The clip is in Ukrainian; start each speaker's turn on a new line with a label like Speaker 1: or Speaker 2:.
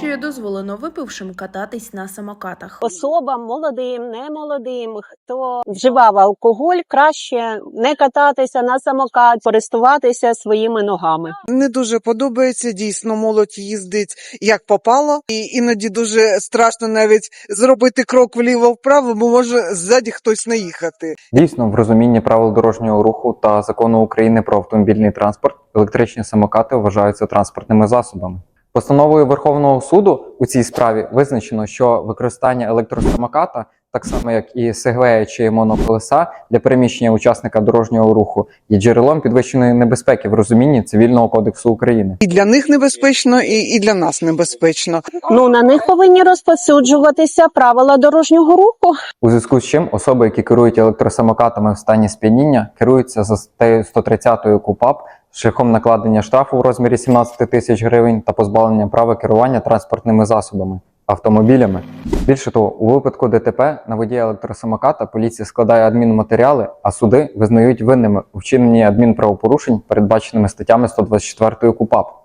Speaker 1: чи дозволено випившим кататись на самокатах.
Speaker 2: Особам молодим, немолодим, хто вживав алкоголь, краще не кататися на самокат, користуватися своїми ногами.
Speaker 3: Не дуже подобається. Дійсно, молодь їздить як попало, і іноді дуже страшно навіть зробити крок вліво-вправо, бо може ззаді хтось наїхати.
Speaker 4: Дійсно, в розумінні правил дорожнього руху та закону України про автомобільний транспорт електричні самокати вважаються транспортними засобами. Постановою Верховного суду у цій справі визначено, що використання електросамоката, так само як і сегвея чи моноколеса для переміщення учасника дорожнього руху, є джерелом підвищеної небезпеки в розумінні цивільного кодексу України.
Speaker 3: І для них небезпечно, і, і для нас небезпечно.
Speaker 2: Ну на них повинні розповсюджуватися правила дорожнього руху.
Speaker 4: У зв'язку з чим особи, які керують електросамокатами в стані сп'яніння, керуються за статтею 130 КУПАП шляхом накладення штрафу у розмірі 17 тисяч гривень та позбавлення права керування транспортними засобами. Автомобілями більше того, у випадку ДТП на водія електросамоката поліція складає адмінматеріали, а суди визнають винними у вчиненні адмінправопорушень, передбаченими статтями 124 КУПАП.